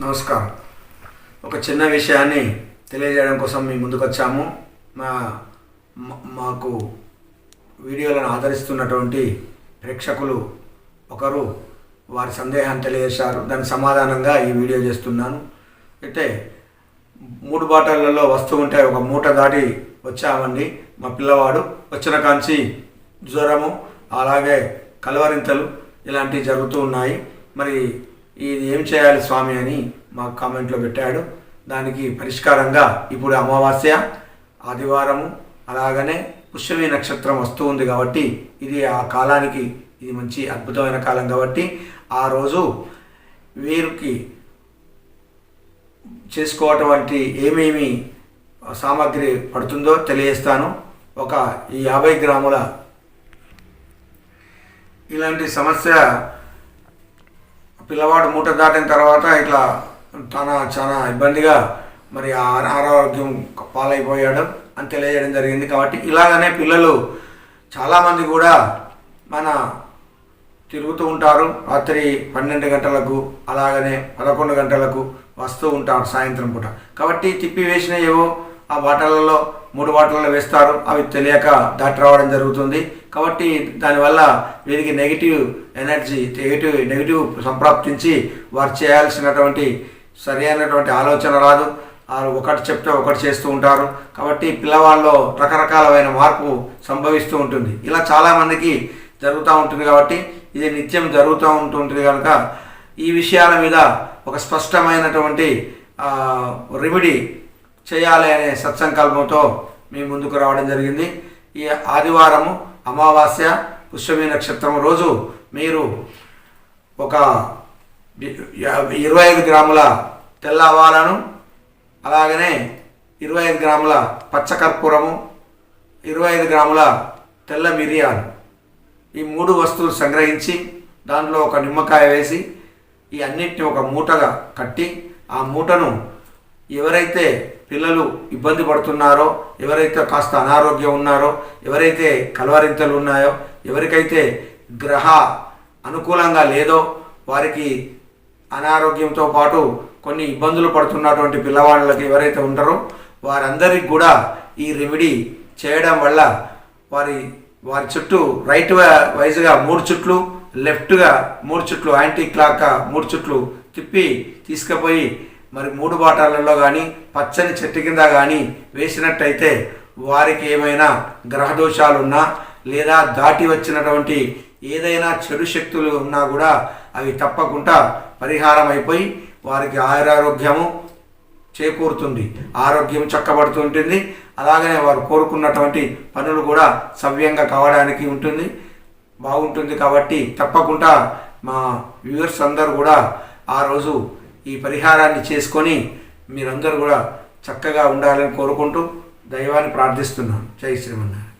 నమస్కారం. ఒక చిన్న విషయాన్ని తెలియజేయడం కోసం మీ ముందుకు వచ్చాము మా మాకు వీడియోలను ఆదరిస్తున్నటువంటి ప్రేక్షకులు ఒకరు వారి సందేహాన్ని తెలియజేశారు. దాని సమాధానంగా ఈ వీడియో చేస్తున్నాను. అయితే మూడు బాటలలో వస్తూ ఉంటే ఒక మూట దాటి వచ్చామండి. మా పిల్లవాడు వచ్చిన కాంచి జ్వరము అలాగే కలవరింతలు ఇలాంటివి జరుగుతూ ఉన్నాయి. మరి ఇది ఏం చేయాలి స్వామి అని మా కామెంట్లో పెట్టాడు. దానికి పరిష్కారంగా ఇప్పుడు అమావాస్య ఆదివారము అలాగనే పుష్యమి నక్షత్రం వస్తూ ఉంది కాబట్టి ఇది ఆ కాలానికి ఇది మంచి అద్భుతమైన కాలం కాబట్టి ఆ రోజు వీరికి చేసుకోవటువంటి ఏమేమి సామాగ్రి పడుతుందో తెలియజేస్తాను. ఒక ఈ యాభై గ్రాముల ఇలాంటి సమస్య పిల్లవాడు మూట దాటిన తర్వాత ఇట్లా తన చాలా ఇబ్బందిగా మరి ఆ- అనారోగ్యం పాలైపోయాడు అని తెలియజేయడం జరిగింది కాబట్టి ఇలాగనే పిల్లలు చాలామంది కూడా మన తిరుగుతూ ఉంటారు. రాత్రి పన్నెండు గంటలకు అలాగనే పదకొండు గంటలకు వస్తూ ఉంటారు సాయంత్రం పూట. కాబట్టి తిప్పి వేసిన ఏవో ఆ బాటలలో మూడు బాటలలో వేస్తారు. అవి తెలియక దాటి రావడం జరుగుతుంది. కాబట్టి దానివల్ల వీరికి నెగిటివ్ ఎనర్జీ నెగిటివ్ నెగిటివ్ సంప్రాప్తించి వారు చేయాల్సినటువంటి సరి అయినటువంటి ఆలోచన రాదు. వారు ఒకటి చెప్తే ఒకటి చేస్తూ ఉంటారు. కాబట్టి పిల్లవాళ్ళలో రకరకాలమైన మార్పు సంభవిస్తూ ఉంటుంది. ఇలా చాలామందికి జరుగుతూ ఉంటుంది కాబట్టి ఇది నిత్యం జరుగుతూ ఉంటుంటుంది కనుక ఈ విషయాల మీద ఒక స్పష్టమైనటువంటి రెమెడీ చేయాలి అనే సత్సంకల్పంతో మేము ముందుకు రావడం జరిగింది. ఈ ఆదివారము అమావాస్య పుష్యమి నక్షత్రం రోజు మీరు ఒక ఇరవై ఐదు గ్రాముల తెల్ల ఆవాలను అలాగనే ఇరవై ఐదు గ్రాముల పచ్చకర్పూరము ఇరవై ఐదు గ్రాముల తెల్ల మిరియాలు ఈ మూడు వస్తువులు సంగ్రహించి దాంట్లో ఒక నిమ్మకాయ వేసి ఈ అన్నిటిని ఒక మూటగా కట్టి ఆ మూటను ఎవరైతే పిల్లలు ఇబ్బంది పడుతున్నారో ఎవరైతే కాస్త అనారోగ్యం ఉన్నారో ఎవరైతే కలవరింతలు ఉన్నాయో ఎవరికైతే గ్రహ అనుకూలంగా లేదో వారికి అనారోగ్యంతో పాటు కొన్ని ఇబ్బందులు పడుతున్నటువంటి పిల్లవాళ్ళకి ఎవరైతే ఉంటారో వారందరికి కూడా ఈ రెమెడీ చేయడం వల్ల వారి వారి చుట్టూ రైట్ వైజ్గా మూడు చుట్లు లెఫ్ట్గా మూడు చుట్లు యాంటీ క్లాక్ మూడు చుట్లు తిప్పి తీసుకుపోయి మరి మూడు బాటాలలో కానీ పచ్చని చెట్టు కింద కానీ వేసినట్టయితే వారికి ఏమైనా గ్రహదోషాలు ఉన్నా లేదా దాటి వచ్చినటువంటి ఏదైనా చెడు శక్తులు ఉన్నా కూడా అవి తప్పకుండా పరిహారం అయిపోయి వారికి ఆయురారోగ్యము చేకూరుతుంది. ఆరోగ్యం చక్కబడుతుంటుంది అలాగనే వారు కోరుకున్నటువంటి పనులు కూడా సవ్యంగా కావడానికి ఉంటుంది. బాగుంటుంది కాబట్టి తప్పకుండా మా వ్యూవర్స్ అందరూ కూడా ఆ రోజు ఈ పరిహారాన్ని చేసుకొని మీరందరూ కూడా చక్కగా ఉండాలని కోరుకుంటూ దైవాన్ని ప్రార్థిస్తున్నాను జై శ్రీమన్నారాయణ.